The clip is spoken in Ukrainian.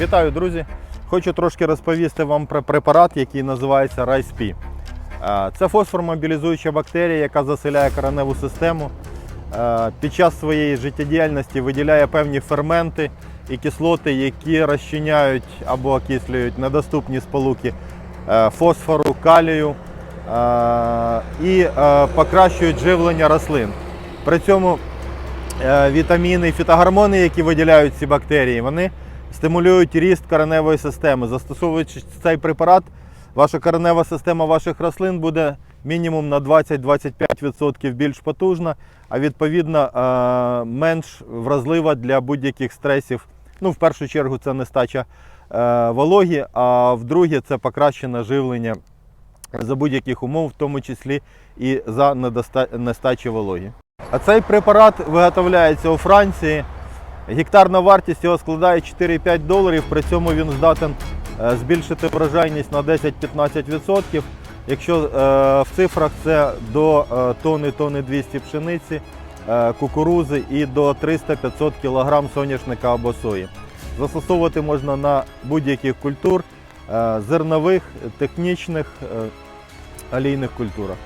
Вітаю, друзі! Хочу трошки розповісти вам про препарат, який називається RISE-P. Е, Це фосформобілізуюча бактерія, яка заселяє кореневу систему. Е, Під час своєї життєдіяльності виділяє певні ферменти і кислоти, які розчиняють або окислюють недоступні сполуки е, фосфору, калію і покращують живлення рослин. При цьому вітаміни і фітогормони, які виділяють ці бактерії, вони стимулюють ріст кореневої системи. Застосовуючи цей препарат, ваша коренева система ваших рослин буде мінімум на 20-25% більш потужна, а відповідно е, менш вразлива для будь-яких стресів. Ну, в першу чергу, це нестача е, вологі, а в-друге, це покращене живлення за будь-яких умов, в тому числі і за нестачі вологі. А цей препарат виготовляється у Франції. Гектарна вартість його складає 4-5 доларів, при цьому він здатен е, збільшити врожайність на 10-15%. Якщо е, в цифрах це до е, тони, тони 200 пшениці, кукурузи і до 300-500 кг соняшника або сої. Застосовувати можна на будь-яких культур, зернових, технічних, олійних культурах.